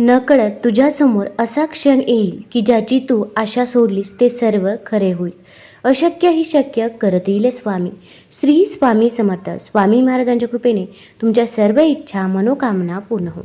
नकळत तुझ्यासमोर असा क्षण येईल की ज्याची तू आशा सोडलीस ते सर्व खरे होईल. अशक्य ही शक्य येईल स्वामी. श्री स्वामी समर्थ. स्वामी महाराजांच्या कृपेने तुमच्या सर्व इच्छा मनोकामना पूर्ण हो.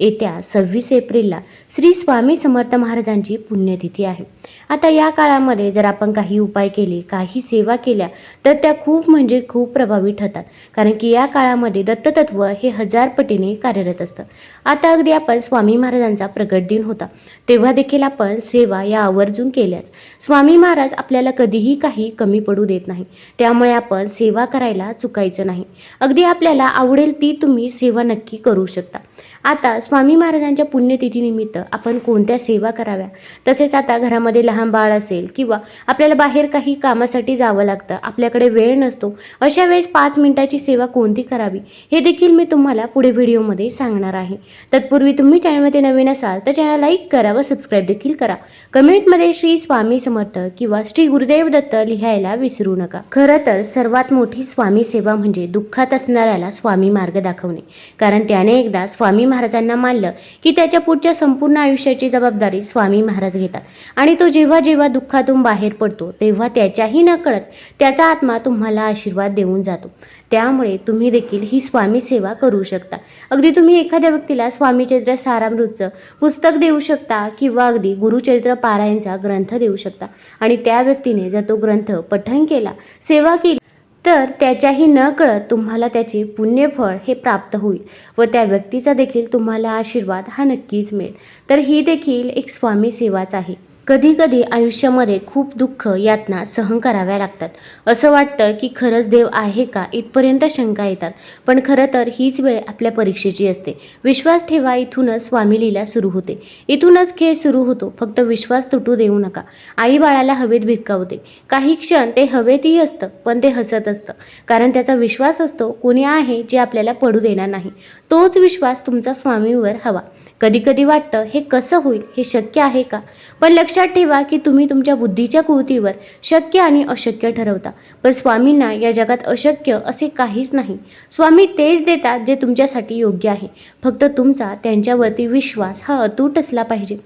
येत्या सव्वीस एप्रिलला श्री स्वामी समर्थ महाराजांची पुण्यतिथी आहे. आता या काळामध्ये जर आपण काही उपाय केले काही सेवा केल्या तर त्या खूप म्हणजे खूप प्रभावी ठरतात. कारण की या काळामध्ये दत्ततत्व हे हजार पटीने कार्यरत असतं. आता अगदी आपण स्वामी महाराजांचा प्रगट दिन होता. तेव्हा देखील आपण सेवा या आवर्जून केल्याच. स्वामी महाराज आपल्याला कधीही काही कमी पडू देत नाही. त्यामुळे आपण सेवा करायला चुकायचं नाही. अगदी आपल्याला आवडेल ती तुम्ही सेवा नक्की करू शकता. आता स्वामी महाराजांच्या पुण्यतिथीनिमित्त आपण कोणत्या सेवा कराव्या? तसेच आता घरामध्ये लहान बाळ असेल किंवा आपल्याला बाहेर काही कामासाठी जावं लागतं आपल्याकडे वेळ नसतो अशा वेळेस पाच मिनिटाची सेवा कोणती करावी? हे देखील मी तुम्हाला पुढे व्हिडिओमध्ये सांगणार आहे. तत्पूर्वी तुम्ही चॅनलमध्ये नवीन असाल तर चॅनल लाईक करा व सबस्क्राईब देखील करा. कमेंटमध्ये श्री स्वामी समर्थ किंवा श्री गुरुदेव दत्त लिहायला विसरू नका. खरं तर सर्वात मोठी स्वामी सेवा म्हणजे दुःखात असणाऱ्याला स्वामी मार्ग दाखवणे. कारण त्याने एकदा स्वामी स्वामी महाराजांना मानलं की त्याच्या पुढच्या संपूर्ण आयुष्याची जबाबदारी स्वामी महाराज घेतात. आणि तो जेव्हा जेव्हा दुःखातून बाहेर पडतो तेव्हा त्याच्याही नकळत त्याचा आत्मा तुम्हाला आशीर्वाद देऊन जातो. त्यामुळे तुम्ही देखील ही स्वामी सेवा करू शकता. अगदी तुम्ही एखाद्या व्यक्तीला स्वामीचरित्र सारामृतचं पुस्तक देऊ शकता किंवा अगदी गुरुचरित्र पारायणचा ग्रंथ देऊ शकता. आणि त्या व्यक्तीने जर तो ग्रंथ पठण केला सेवा केली तर त्याच्याही न कळत तुम्हाला त्याचे पुण्यफळ हे प्राप्त होईल व त्या व्यक्तीचा देखील तुम्हाला आशीर्वाद हा नक्कीच मिळेल. तर ही देखील एक स्वामी सेवाच आहे. कधी कधी आयुष्यामध्ये खूप दुःख यातना सहन कराव्या लागतात. असं वाटतं की खरंच देव आहे का? इथपर्यंत शंका येतात. पण खरं तर हीच वेळ आपल्या परीक्षेची असते. विश्वास ठेवा इथूनच स्वामी लीला सुरू होते. इथूनच खेळ सुरू होतो. फक्त विश्वास तुटू देऊ नका. आई बाळाला हवेत भिरकावते काही क्षण ते हवेतही असतं पण ते हसत असतं. कारण त्याचा विश्वास असतो कोणी आहे जे आपल्याला पडू देणार नाही. तोच विश्वास तुमचा स्वामीवर हवा. कधी कधी वाटतं हे कसं होईल? हे शक्य आहे का? पण लक्ष लक्षात ठेवा की तुम्ही तुमच्या बुद्धीच्या कृतीवर शक्य आणि अशक्य ठरवता. पण स्वामींना या जगात अशक्य असे काहीच नाही. स्वामी तेच देतात जे तुमच्यासाठी योग्य आहे. फक्त तुमचा त्यांच्यावरती विश्वास हा अतूट असला पाहिजे.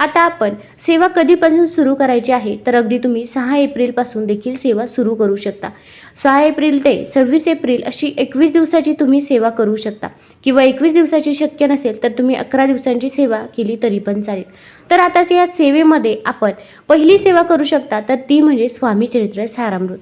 आता आपण सेवा कधीपासून सुरू करायची आहे? तर अगदी तुम्ही सहा एप्रिलपासून देखील सेवा सुरू करू शकता. सहा एप्रिल ते सव्वीस एप्रिल अशी एकवीस दिवसाची तुम्ही सेवा करू शकता. किंवा एकवीस दिवसाची शक्य नसेल तर तुम्ही अकरा दिवसांची सेवा केली तरी पण चालेल. तर आता या सेवेमध्ये आपण पहिली सेवा करू शकता तर ती म्हणजे स्वामी चरित्र सारामृत.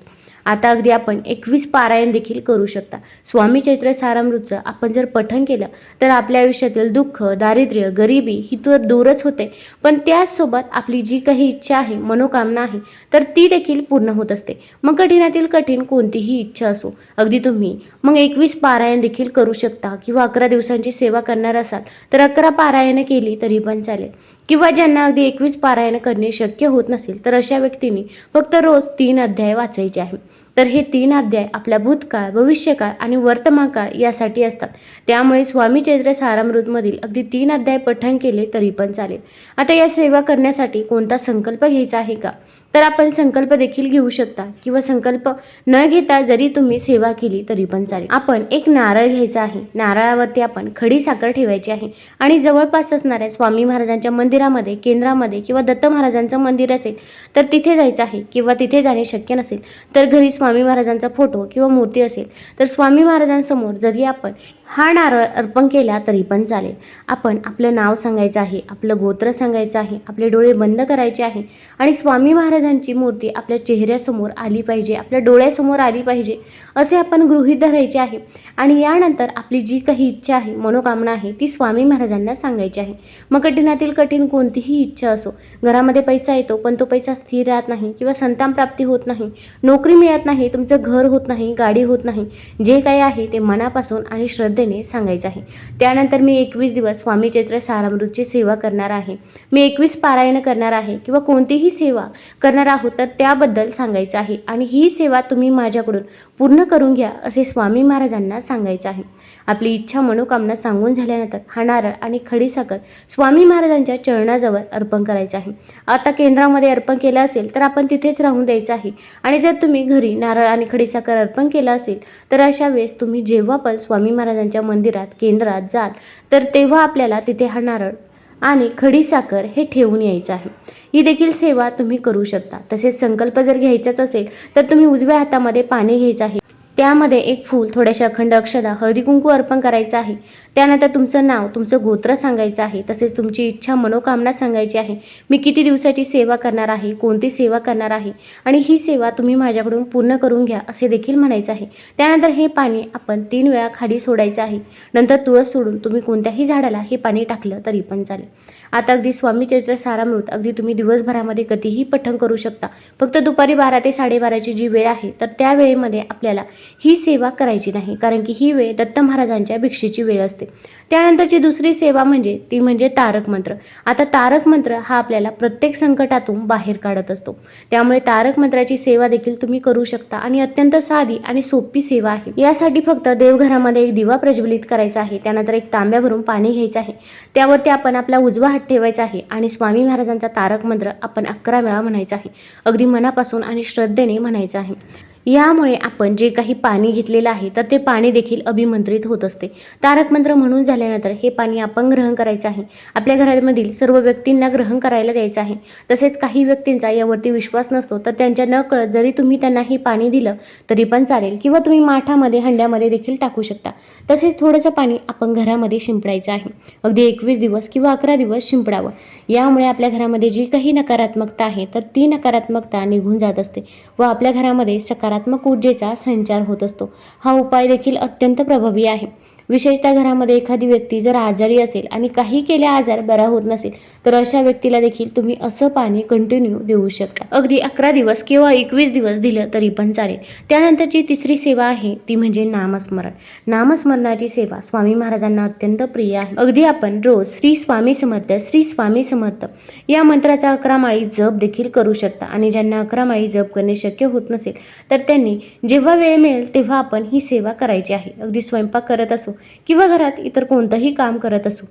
आता अगदी आपण एकवीस पारायण देखील करू शकता. स्वामी चैत्र सारामृतचं आपण जर पठण केलं तर आपल्या आयुष्यातील दुःख दारिद्र्य गरिबी ही तर दूरच होते. पण त्याचसोबत आपली जी काही इच्छा आहे मनोकामना आहे तर ती देखील पूर्ण होत असते. मग कठीणातील कठीण कोणतीही इच्छा असो अगदी तुम्ही मग एकवीस पारायण देखील करू शकता किंवा अकरा दिवसांची सेवा करणार असाल तर अकरा पारायणं केली तरी पण चालेल. किंवा ज्यांना अगदी एकवीस पारायण करणे शक्य होत नसेल तर अशा व्यक्तींनी फक्त रोज तीन अध्याय वाचायचे आहे तर हे तीन अध्याय आपल्या भूतकाळ भविष्यकाळ आणि वर्तमानकाळ यासाठी असतात. त्यामुळे स्वामी चैत्र सारामृतमधील अगदी तीन अध्याय पठण केले तरी पण चालेल. आता या सेवा करण्यासाठी कोणता संकल्प घ्यायचा आहे का? तर आपण संकल्प देखील घेऊ शकता किंवा संकल्प न घेता जरी तुम्ही सेवा केली तरी पण चालेल. आपण एक नारळ घ्यायचा आहे. नारळावरती आपण खडी साखर ठेवायची आहे आणि जवळपास असणाऱ्या स्वामी महाराजांच्या मंदिरामध्ये केंद्रामध्ये किंवा दत्त महाराजांचं मंदिर असेल तर तिथे जायचं आहे किंवा तिथे जाणे शक्य नसेल तर घरी स्वामी महाराजांचा फोटो किंवा मूर्ती असेल तर स्वामी महाराजांसमोर जरी आपण हा नारळ अर्पण केला तरी पण चालेल. आपण आपलं नाव सांगायचं आहे आपलं गोत्र सांगायचं आहे आपले डोळे बंद करायचे आहे आणि स्वामी महाराजांची मूर्ती आपल्या चेहऱ्यासमोर आली पाहिजे आपल्या डोळ्यासमोर आली पाहिजे असे आपण गृहीत धरायचे आहे. आणि यानंतर आपली जी काही इच्छा आहे मनोकामना आहे ती स्वामी महाराजांना सांगायची आहे. मग कठीणातील कठीण कोणतीही इच्छा असो घरामध्ये पैसा येतो पण तो पैसा स्थिर राहत नाही किंवा संतान प्राप्ती होत नाही नोकरी मिळत नाही तुमचं घर होत नाही गाडी होत नाही जे काही आहे ते मनापासून आणि श्रद्धेने सांगायचं आहे. त्यानंतर मी एकवीस दिवस स्वामी चैत्र सारामृतची सेवा करणार आहे. मी एकवीस पारायण करणार आहे किंवा कोणतीही सेवा करणार आहोत तर त्याबद्दल सांगायचं आहे. आणि ही सेवा तुम्ही माझ्याकडून पूर्ण करून घ्या असे स्वामी महाराजांना सांगायचं आहे. आपली इच्छा मनोकामना सांगून झाल्यानंतर हा नारळ आणि खडीसाखर स्वामी महाराजांच्या चरणाजवळ अर्पण करायचं आहे. आता केंद्रामध्ये अर्पण केलं असेल तर आपण तिथेच राहून द्यायचं आहे. आणि जर तुम्ही घरी नारळ आणि खडीसाखर अर्पण केलं असेल तर अशा वेळेस तुम्ही जेव्हा पण स्वामी महाराजांच्या मंदिरात केंद्रात जाल तर तेव्हा आपल्याला तिथे हा नारळ आणि खडीसाखर हे ठेवून यायचं आहे. ही देखील सेवा तुम्ही करू शकता. तसेच संकल्प जर घ्यायचाच असेल तर तुम्ही उजव्या हातामध्ये पाणी घ्यायचं आहे. त्यामध्ये एक फूल थोड्याशा अखंड अक्षदा हळदी कुंकू अर्पण करायचं आहे. त्यानंतर तुमचं नाव तुमचं गोत्र सांगायचं आहे तसेच तुमची इच्छा मनोकामना सांगायची आहे. मी किती दिवसाची सेवा करणार आहे कोणती सेवा करणार आहे आणि ही सेवा तुम्ही माझ्याकडून पूर्ण करून घ्या असे देखील म्हणायचं आहे. त्यानंतर हे पाणी आपण तीन वेळा खाली सोडायचं आहे. नंतर तुळस सोडून तुम्ही कोणत्याही झाडाला हे पाणी टाकलं तरी पण चालेल. आता अगदी स्वामी चरित्र सारामृत अगदी तुम्ही दिवसभरामध्ये कधीही पठण करू शकता. फक्त दुपारी बारा ते साडेबाराची जी वेळ आहे तर त्या वेळेमध्ये आपल्याला ही सेवा करायची नाही कारण की ही वेळ दत्त महाराजांच्या भिक्षेची वेळ असते. त्यानंतरची दुसरी सेवा म्हणजे ती म्हणजे तारक मंत्र. आता तारक मंत्र हा आपल्याला प्रत्येक संकटातून बाहेर काढत असतो. त्यामुळे तारक मंत्राची सेवा देखील तुम्ही करू शकता आणि अत्यंत साधी आणि सोपी सेवा आहे. यासाठी फक्त देवघरामध्ये एक दिवा प्रज्वलित करायचा आहे. त्यानंतर एक तांब्या भरून पाणी घ्यायचं आहे. त्यावरती आपण आपला उजवा हात ठेवायचा आहे आणि स्वामी महाराजांचा तारक मंत्र आपण अकरा वेळा म्हणायचा आहे. अगदी मनापासून आणि श्रद्धेने म्हणायचं आहे. यामुळे आपण जे काही पाणी घेतलेलं आहे तर ते पाणी देखील अभिमंत्रित होत असते. तारक मंत्र म्हणून झाल्यानंतर हे पाणी आपण ग्रहण करायचं आहे. आपल्या घरामधील सर्व व्यक्तींना ग्रहण करायला द्यायचं आहे. तसेच काही व्यक्तींचा यावरती विश्वास नसतो तर त्यांच्या न कळत जरी तुम्ही त्यांना हे पाणी दिलं तरी पण चालेल. किंवा तुम्ही माठामध्ये हंड्यामध्ये देखील टाकू शकता. तसेच थोडंसं पाणी आपण घरामध्ये शिंपडायचं आहे. अगदी एकवीस दिवस किंवा अकरा दिवस शिंपडावं. यामुळे आपल्या घरामध्ये जी काही नकारात्मकता आहे तर ती नकारात्मकता निघून जात असते व आपल्या घरामध्ये सकारात्मक ऊर्जेचा संचार होत असतो. हा उपाय देखील अत्यंत प्रभावी आहे. विशेषतः घरामध्ये एखादी व्यक्ती जर आजारी असेल आणि काही केल्या आजार बरा होत नसेल तर अशा व्यक्तीला देखील तुम्ही असं पाणी कंटिन्यू देऊ शकता. अगदी अकरा दिवस किंवा एकवीस दिवस दिलं तरी पण चालेल. त्यानंतरची तिसरी सेवा आहे ती म्हणजे नामस्मरण. नामस्मरणाची सेवा स्वामी महाराजांना अत्यंत प्रिय आहे. अगदी आपण रोज श्री स्वामी समर्थ श्री स्वामी समर्थ या मंत्राचा अकरा माळी जप देखील करू शकता. आणि ज्यांना अकरा माळी जप करणे शक्य होत नसेल तर त्यांनी जेव्हा वेळ मिळेल तेव्हा आपण ही सेवा करायची आहे. अगदी स्वयंपाक करत असो किंवा घरात इतर कोणतंही काम करत असो.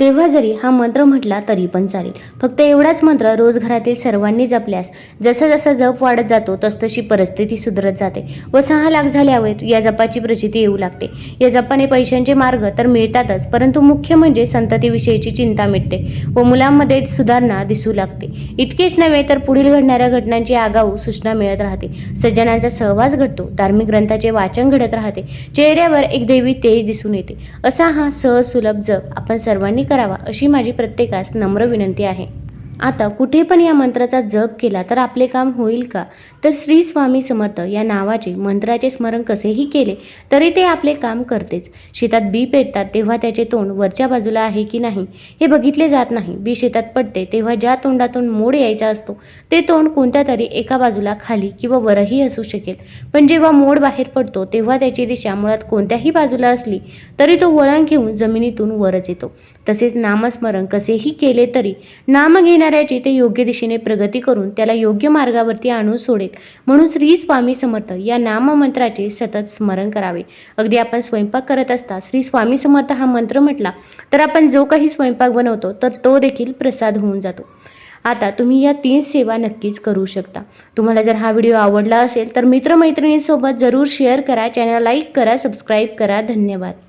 तेव्हा जरी हा मंत्र म्हटला तरी पण चालेल. फक्त एवढाच मंत्र रोज घरातील सर्वांनी जपल्यास जसं जसं जप वाढत जातो तसतशी परिस्थिती सुधरत जाते. व सहा लाख झाल्यावर या जपाची प्रचिती येऊ लागते. या जपाने पैशांचे मार्ग तर मिळतातच परंतु मुख्य म्हणजे संततीविषयीची चिंता मिटते व मुलांमध्ये सुधारणा दिसू लागते. इतकेच नव्हे तर पुढील घडणाऱ्या घटनांची आगाऊ सूचना मिळत राहते. सज्जनांचा सहवास घडतो धार्मिक ग्रंथाचे वाचन घडत राहते. चेहऱ्यावर एक देवी तेज दिसून येते. असा हा सहज सुलभ जप आपण सर्वांनी करावा अशी माझी प्रत्येकास नम्र विनंती आहे. आता कुठे पण या मंत्राचा जप केला तर आपले काम होईल का? तर श्री स्वामी समर्थ या नावाचे मंत्राचे स्मरण कसेही केले तरी ते आपले काम करतेच. शेतात बी पेटतात तेव्हा त्याचे तोंड वरच्या बाजूला आहे की नाही हे बघितले जात नाही. बी शेतात पडते तेव्हा ज्या तोंडातून मोड यायचा असतो ते तोंड कोणत्या तरी एका बाजूला खाली किंवा वरही असू शकेल. पण जेव्हा मोड बाहेर पडतो तेव्हा त्याची दिशा मुळात कोणत्याही बाजूला असली तरी तो वळण घेऊन जमिनीतून वरच येतो. तसेच नामस्मरण कसेही केले तरी नाम घेणाऱ्याची ते योग्य दिशेने प्रगती करून त्याला योग्य मार्गावरती आणून सोडेल. म्हणून श्री स्वामी समर्थ या नाममंत्राचे सतत स्मरण करावे. अगदी आपण स्वयंपाक करत असता श्री स्वामी समर्थ हा मंत्र म्हटला तर आपण जो काही स्वयंपाक बनवतो तर तो देखील प्रसाद होऊन जातो. आता तुम्ही या तीन सेवा नक्कीच करू शकता. तुम्हाला जर हा व्हिडिओ आवडला असेल तर मित्रमैत्रिणींसोबत जरूर शेअर करा चॅनल लाईक करा सबस्क्राईब करा. धन्यवाद.